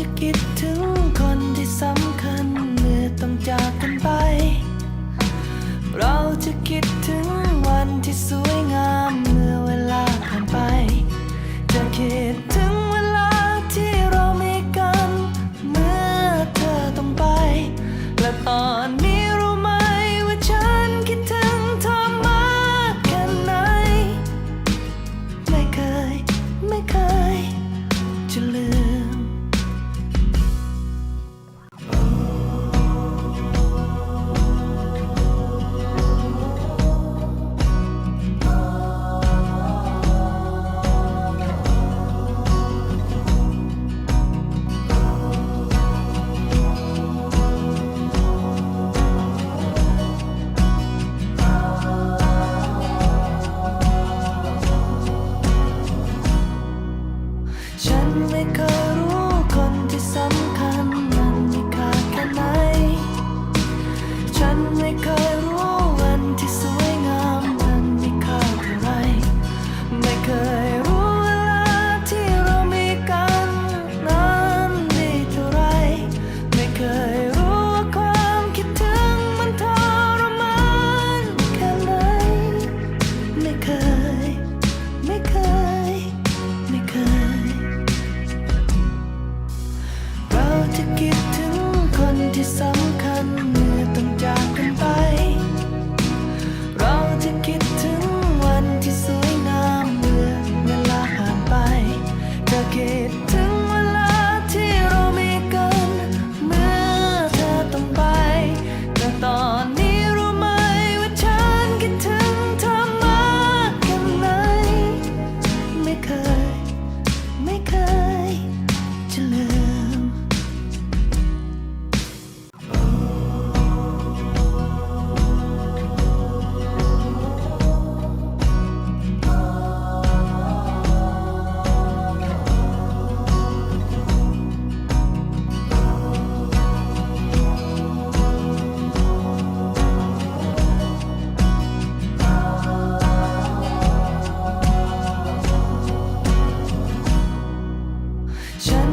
จะคิดถึงคนที่สำคัญ ฉันไม่เคยรู้คนที่สำคัญมันมีค่าแค่ไหน ฉันไม่เคย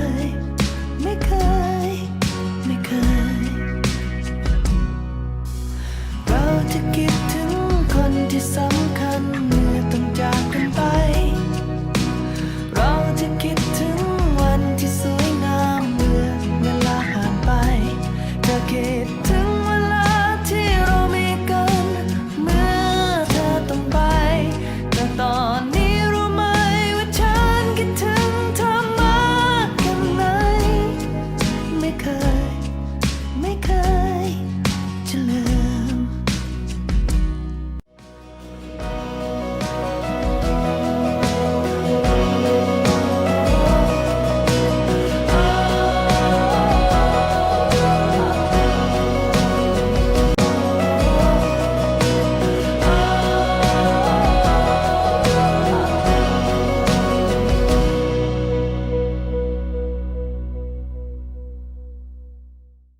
ย